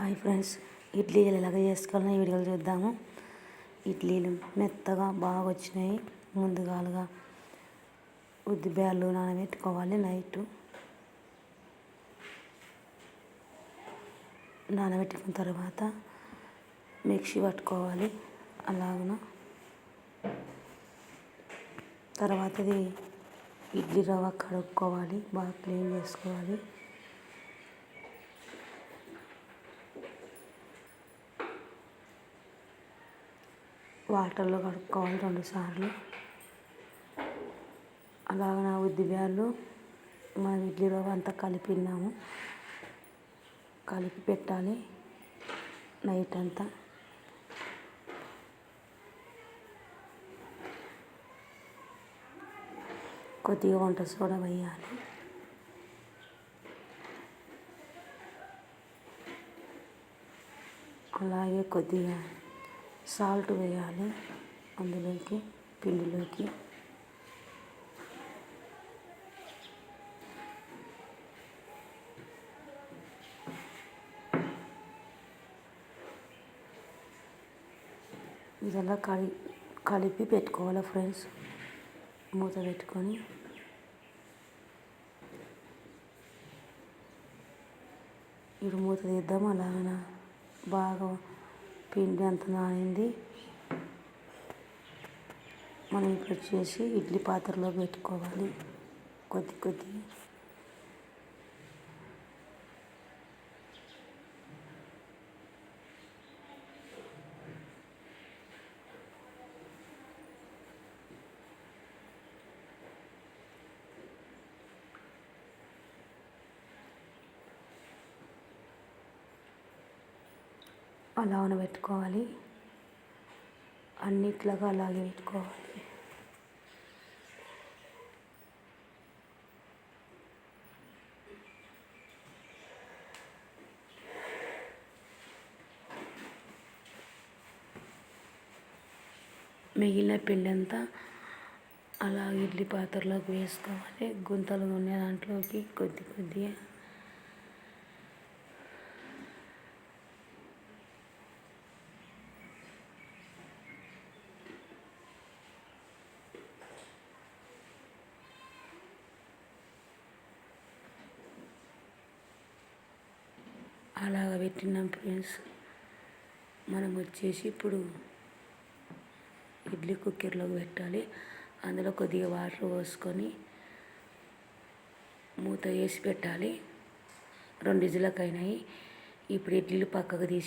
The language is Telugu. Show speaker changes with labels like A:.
A: హాయ్ ఫ్రెండ్స్ ఇడ్లీలు ఎలాగ చేసుకోవాలని వీడియోలు చూద్దాము. ఇడ్లీలు మెత్తగా బాగా వచ్చినాయి. ముందుగాలుగా ఉద్ది నానబెట్టుకోవాలి నైట్. నానబెట్టుకున్న తర్వాత మిక్సీ పట్టుకోవాలి అలాగన. తర్వాతది ఇడ్లీ రవ్వ కడుక్కోవాలి బాగా క్లీన్ చేసుకోవాలి. వాటర్లో కడుక్కోవాలి రెండు సార్లు. అలాగ ఉద్ది బ్యాళ్ళు మనం ఇడ్లీ రవ్వ అంతా కలిపిన్నాము కలిపి పెట్టాలి నైట్ అంతా. కొద్దిగా వంట సోడా వేయాలి. అలాగే కొద్దిగా సాల్ట్ వేయాలి అందులోకి పిండిలోకి. ఇదలా కలి కలిపి పెట్టుకోవాలి ఫ్రెండ్స్? మూత పెట్టుకొని. ఇప్పుడు మూత తీద్దాం అలాగనా? బాగా పిండి అంత నానింది. మనం ఇప్పుడు వచ్చేసి ఇడ్లీ పాత్రలో పెట్టుకోవాలి. కొద్ది కొద్ది అలా పెట్టుకోవాలి అన్నిట్లాగా అలాగే పెట్టుకోవాలి. మిగిలిన పిండి అంతా అలా ఇడ్లీ పాత్రలోకి వేసుకోవాలి. గుంతలు ఉన్న దాంట్లోకి కొద్ది కొద్దిగా అలాగ పెట్టినాం ఫ్రెండ్స్. మనం వచ్చేసి ఇప్పుడు ఇడ్లీ కుక్కర్లోకి పెట్టాలి. అందులో కొద్దిగా వాటర్ పోసుకొని మూత వేసి పెట్టాలి. రెండు ఇజులకు అయినాయి. ఇప్పుడు ఇడ్లీలు పక్కకు తీసి